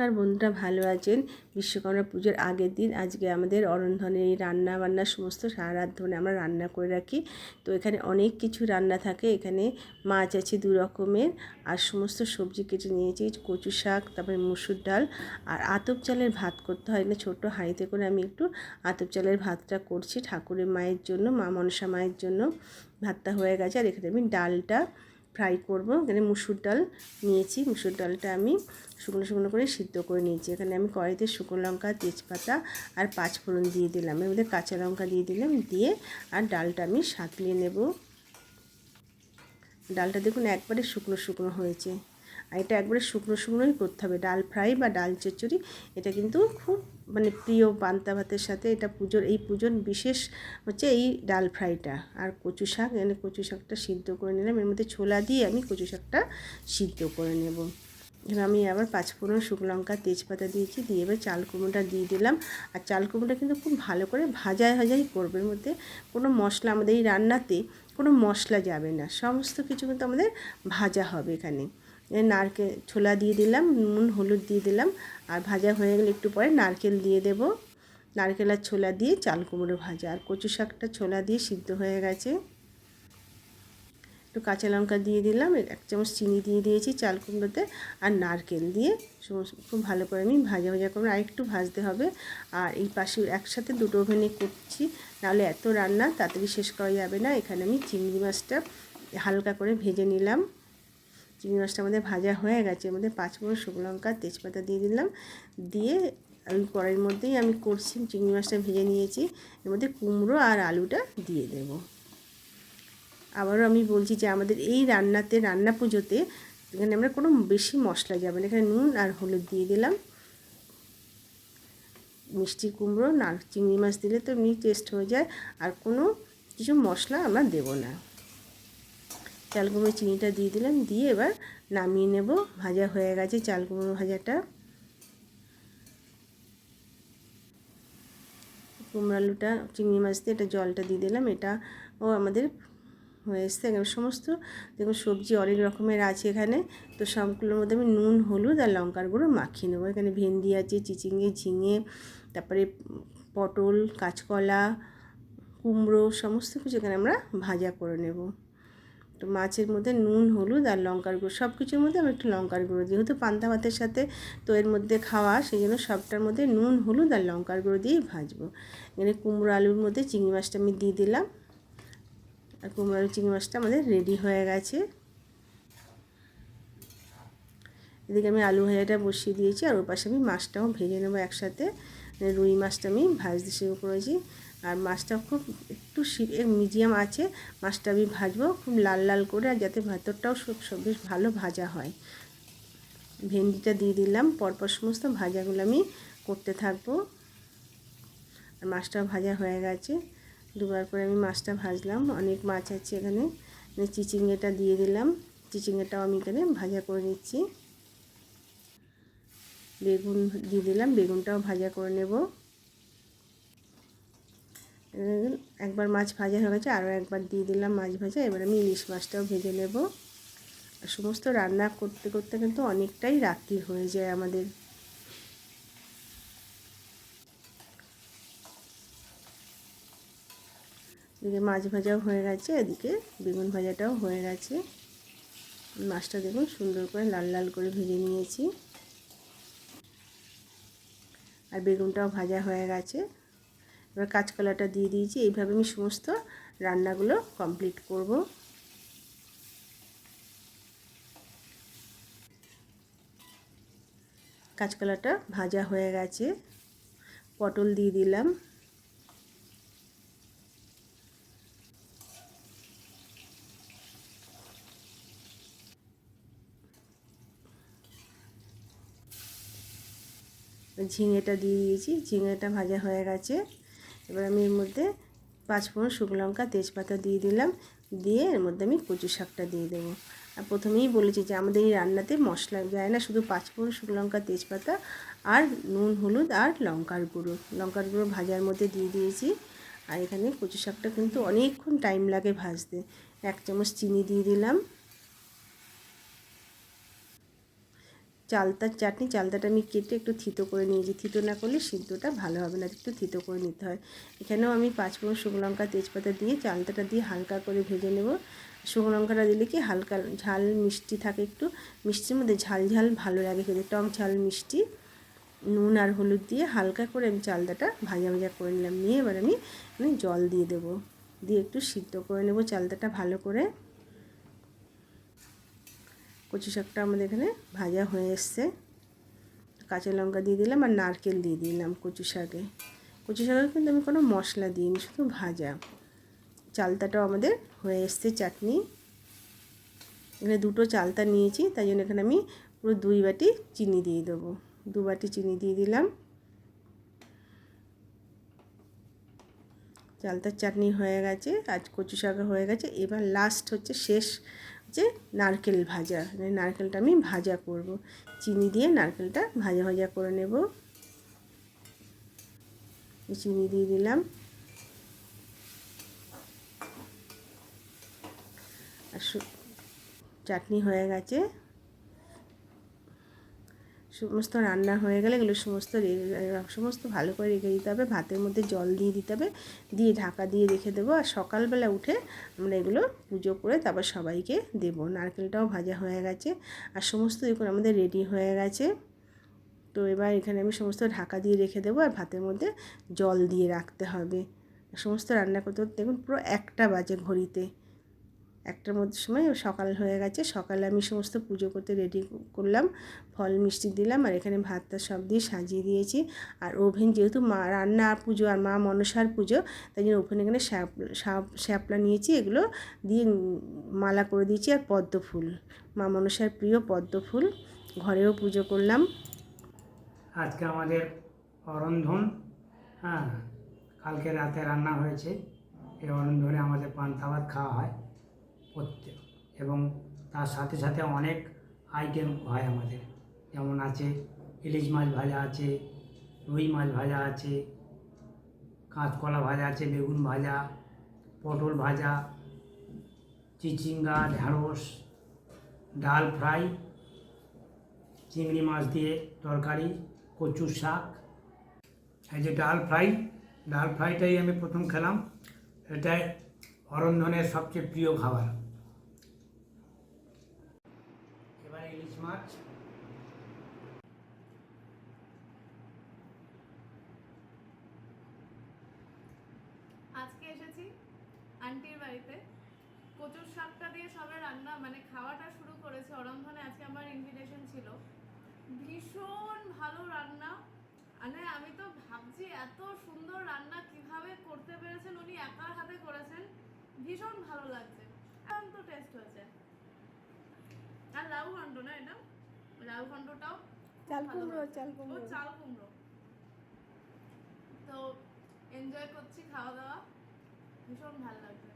নমস্কার, বন্ধুরা ভালো আছেন? বিশ্বকর্মা পুজোর আগের দিন আজকে আমাদের অরন্ধনের এই রান্না বান্না সমস্ত সারা রাত ধরে আমরা রান্না করে রাখি। তো এখানে অনেক কিছু রান্না থাকে। এখানে মাছ আছে দু রকমের আর সমস্ত সবজি কেটে নিয়েছি। কচু শাক, তারপরে মুসুর ডাল আর আতপ চালের ভাত করতে হয় এখানে ছোট্ট হাঁড়িতে করে আমি একটু আতপ চালের ভাতটা করছি ঠাকুরের মায়ের জন্য, মা মনসা মায়ের জন্য। ভাতটা হয়ে গেছে আর এখানে আমি ডালটা ফ্রাই করব। এখানে মুসুর ডাল নিয়েছি। মুসুর ডালটা আমি শুকনো শুকনো করে সিদ্ধ করে নিয়েছি। এখানে আমি কড়াইতে শুকনো লঙ্কা, তেজপাতা আর পাঁচ ফোড়ন দিয়ে দিলাম। এর কাঁচা লঙ্কা দিয়ে দিলাম দিয়ে আর ডালটা আমি সাঁতলিয়ে নেব। ডালটা দেখুন একবারে শুকনো শুকনো হয়েছে। আর এটা একবারে শুকনো শুকনোই করতে হবে। ডাল ফ্রাই বা ডাল চচ্চড়ি, এটা কিন্তু খুব মানে প্রিয় পান্তা ভাতের সাথে এটা পুজোর, এই পুজোর বিশেষ হচ্ছে এই ডাল ফ্রাইটা। আর কচু শাক, এনে কচু শাকটা সিদ্ধ করে নিলাম। এর মধ্যে ছোলা দিয়ে আমি কচু শাকটা সিদ্ধ করে নেব। এবার আমি আবার পাঁচফোড়ন শুকনো লঙ্কা, তেজপাতা দিয়েছি, দিয়ে এবার চাল কুমড়োটা দিয়ে দিলাম। আর চাল কুমড়োটা কিন্তু খুব ভালো করে ভাজায় ভাজাই করবে। এর মধ্যে কোনো মশলা আমাদের এই রান্নাতে কোনো মশলা যাবে না। সমস্ত কিছু কিন্তু আমাদের ভাজা হবে এখানে। নারকেল, ছোলা দিয়ে দিলাম, নুন, হলুদ দিয়ে দিলাম, আর ভাজা হয়ে গেলে একটু পরে নারকেল দিয়ে দেব। নারকেল আর ছোলা দিয়ে চাল কুমড়ো ভাজা, আর কচু শাকটা ছোলা দিয়ে সিদ্ধ হয়ে গেছে। একটু কাঁচা লঙ্কা দিয়ে দিলাম এক চামচ চিনি দিয়ে দিয়েছি চাল কুমড়োতে, আর নারকেল দিয়ে খুব ভালো করে আমি ভাজা ভাজা করব আর একটু ভাজতে হবে। আর এই পাশে একসাথে দুটো ওভেনে করছি, নাহলে এত রান্না তাড়াতাড়ি শেষ করা যাবে না। এখানে আমি চিংড়ি মাছটা হালকা করে ভেজে নিলাম। চিংড়ি মাছটা আমাদের ভাজা হয়ে গেছে। এর মধ্যে পাঁচফোড়ন শুকনো লঙ্কা, তেজপাতা দিয়ে দিলাম। দিয়ে ওই কড়াইয়ের মধ্যেই আমি করছি, চিংড়ি মাছটা ভেজে নিয়েছি। এর মধ্যে কুমড়ো আর আলুটা দিয়ে দেব। আবারও আমি বলছি যে আমাদের এই রান্নাতে, রান্না পুজোতে এখানে আমরা কোনো বেশি মশলা যাবে না। এখানে নুন আর হলুদ দিয়ে দিলাম। মিষ্টি কুমড়ো না চিংড়ি মাছ দিলে তো এমনি টেস্ট হয়ে যায়। আর কোনো কিছু মশলা আমরা দেবো না। চাল কুমড়ো চিনিটা দিয়ে দিলাম, দিয়ে এবার নামিয়ে নেব। ভাজা হয়ে গেছে চাল কুমড়ো ভাজাটা। কুমড়ো আলুটা, চিংড়ি মাছ দিয়ে এটা জলটা দিয়ে দিলাম। এটা ও আমাদের হয়ে এসছে সমস্ত। দেখুন, সবজি অনেক রকমের আছে এখানে। তো সবগুলোর মধ্যে আমি নুন, হলুদ আর লঙ্কার গুঁড়ো মাখিয়ে নেব। এখানে ভেন্ডি আছে চিচিঙে ঝিঙে, তারপরে পটল, কাঁচকলা, কুমড়ো, সমস্ত কিছু এখানে আমরা ভাজা করে নেব। তো মাছের মধ্যে নুন, হলুদ আর লঙ্কার গুঁড়ো। সব কিছুর মধ্যে আমি একটু লঙ্কার গুঁড়ো। যেহেতু পান্তা ভাতের সাথে তো এর মধ্যে খাওয়া সেই জন্য সবটার মধ্যে নুন, হলুদ আর লঙ্কার গুঁড়ো দিয়েই ভাজবো। এখানে কুমড়ো আলুর মধ্যে চিংড়ি মাছটা আমি দিয়ে দিলাম। আর কুমড়ো আলু চিংড়ি মাছটা আমাদের রেডি হয়ে গেছে। এদিকে আমি আলু ভাজাটা বসিয়ে দিয়েছি আর ওর পাশে আমি মাছটাও ভেজে নেব একসাথে। রুই মাছটা আমি ভাজতে শুরু করেছি। আর মাছটা খুব একটু মিডিয়াম আছে। মাছটা আমি ভাজবো, খুব লাল লাল করে আর যাতে ভেতরটাও সব বেশ ভালো ভাজা হয়। ভেন্ডিটা দিয়ে দিলাম, পরপর সমস্ত ভাজাগুলো আমি করতে থাকব। আর মাছটাও ভাজা হয়ে গেছে। দুবার করে আমি মাছটা ভাজলাম। অনেক মাছ আছে এখানে চিচিঙ্গেটা দিয়ে দিলাম। চিচিঙ্গেটাও আমি এখানে ভাজা করে নিচ্ছি। বেগুন দিয়ে দিলাম। বেগুনটাও ভাজা করে নেব। একবার মাছ ভাজা হয়ে গেছে, আরও একবার দিয়ে দিলাম মাছ ভাজা। এবার আমি ইলিশ মাছটাও ভেজে নেব। সমস্ত রান্না করতে করতে কিন্তু অনেকটাই রাত্রি হয়ে যায় আমাদের। এদিকে মাছ ভাজাও হয়ে গেছে, এদিকে বেগুন ভাজাটাও হয়ে গেছে। মাছটা দেখুন সুন্দর করে লাল লাল করে ভেজে নিয়েছি। আর বেগুনটাও ভাজা হয়ে গেছে। এবার কাঁচকলাটা দিয়ে দিয়েছি। এইভাবে আমি সমস্ত রান্নাগুলো কমপ্লিট করব। কাঁচকলাটা ভাজা হয়ে গেছে। পটল দিয়ে দিলাম। ঝিঙেটা দিয়ে দিয়েছি। ঝিঙেটা ভাজা হয়ে গেছে। এবার আমি এর মধ্যে পাঁচ ফোড়ন শুকনো লঙ্কা, তেজপাতা দিয়ে দিলাম। দিয়ে এর মধ্যে আমি কচু শাকটা দিয়ে দেবো। আর প্রথমেই বলেছি যে আমাদের এই রান্নাতে মশলা যায় না, শুধু পাঁচ ফোড়ন শুকনো লঙ্কা, তেজপাতা আর নুন, হলুদ আর লঙ্কার গুঁড়ো। লঙ্কার গুঁড়ো ভাজার মধ্যে দিয়ে দিয়েছি। আর এখানে কচু শাকটা কিন্তু অনেকক্ষণ টাইম লাগে ভাজতে। এক চামচ চিনি দিয়ে দিলাম। চালতার চাটনি, চালতাটা আমি কেটে একটু থিতো করে নিয়েছি। থিতো না করলে সিদ্ধটা ভালো হবে না, একটু থিতো করে নিতে হয়। এখানেও আমি পাঁচ পাঁচফোড়ন শুকনো লঙ্কা, তেজপাতা দিয়ে চালতাটা দিয়ে হালকা করে ভেজে নেব। শুকনো লঙ্কাটা দিলে কি হালকা ঝাল মিষ্টি থাকে একটু, মিষ্টির মধ্যে ঝাল ঝাল ভালো লাগে খেতে। টক ঝাল মিষ্টি, নুন আর হলুদ দিয়ে হালকা করে আমি চালতাটা ভাজা ভাজা করে নিলাম। নিয়ে এবার আমি জল দিয়ে দেবো। দিয়ে একটু সিদ্ধ করে নেব চালতাটা ভালো করে। কচু শাকটা আমাদের এখানে ভাজা হয়ে এসছে। কাঁচা লঙ্কা দিয়ে দিলাম আর নারকেল দিয়ে দিলাম কচু শাকে। কচু শাকে কিন্তু আমি কোনো মশলা দিইনি, শুধু ভাজা। চালতাটাও আমাদের হয়ে এসছে চাটনি। এখানে দুটো চালতা নিয়েছি, তাই জন্য এখানে আমি পুরো দুই বাটি চিনি দিয়ে দেবো। দু বাটি চিনি দিয়ে দিলাম। চালতার চাটনি হয়ে গেছে, আজ কচু শাক হয়ে গেছে। এবার লাস্ট হচ্ছে শেষ হচ্ছে নারকেল ভাজা। মানে নারকেলটা আমি ভাজা করব। চিনি দিয়ে নারকেলটা ভাজা ভাজা করে নেব। চিনি দিয়ে দিলাম। আর চাটনি হয়ে গেছে। সমস্ত রান্না হয়ে গেলে এগুলো সমস্ত সমস্ত ভালো করে রেখে দিতে হবে। ভাতের মধ্যে জল দিয়ে দিতে হবে। দিয়ে ঢাকা দিয়ে রেখে দেবো। আর সকালবেলা উঠে আমরা এগুলো পুজো করে তারপর সবাইকে দেবো। নারকেলটাও ভাজা হয়ে গেছে। আর সমস্ত দেখুন আমাদের রেডি হয়ে গেছে। তো এবার এখানে আমি সমস্ত ঢাকা দিয়ে রেখে দেবো। আর ভাতের মধ্যে জল দিয়ে রাখতে হবে। সমস্ত রান্না করতে দেখুন পুরো একটা বাজে ঘড়িতে। একটার মধ্যে সময় সকাল হয়ে গেছে, সকালে আমি সমস্ত পুজো করতে রেডি করলাম, ফল মিষ্টি দিলাম, আর এখানে ভাতটা সব দিয়ে সাজিয়ে দিয়েছি। আর ওভেন যেহেতু মা, রান্না পুজো আর মা মনসার পুজো, তাই জন্য ওভেন এখানে শ্যাপলা নিয়েছি, এগুলো দিয়ে মালা করে দিয়েছি, আর পদ্ম ফুল। মা মনসার প্রিয় পদ্ম ফুল, ঘরেও পুজো করলাম। আজকে আমাদের অরন্ধন হ্যাঁ কালকে রাতে রান্না হয়েছে, এই অরন্ধনে আমাদের পান্তা ভাত খাওয়া হয়। প্রত্যেক এবং তার সাথে সাথে অনেক আইটেম হয় আমাদের। যেমন আছে ইলিশ মাছ ভাজা আছে, রুই মাছ ভাজা আছে, কাঁচকলা ভাজা আছে, বেগুন ভাজা, পটল ভাজা, চিচিঙ্গা, ঢ্যাঁড়স, ডাল ফ্রাই, চিংড়ি মাছ দিয়ে তরকারি, কচুর শাক। এই যে ডাল ফ্রাই, ডাল ফ্রাইটাই আমি প্রথম খেলাম। এটাই অরন্ধনের সবচেয়ে প্রিয় খাবার। এবার ইলিশ মাছ। আজকে এসেছি আন্টির বাড়িতে। কচুর শাকটা দিয়ে সবে রান্না মানে খাওয়াটা শুরু করেছে অরন্ধনে আজকে আমার ইনভিটেশন ছিল। ভীষণ ভালো রান্না। মানে আমি তো ভাবছি এত সুন্দর রান্না কীভাবে করতে পেরেছেন, উনি একার হাতে করেছেন ভীষণ ভালো লাগছে তো টেস্ট হয়েছে। আর লাউ ঘন্ট না এটা? লাউ ঘন্টটাও চাল কুমড়ো, চাল কুমড়ো। চাল কুমড়ো। তো এনজয় করছি খাওয়া দাওয়া। ভীষণ ভালো লাগছে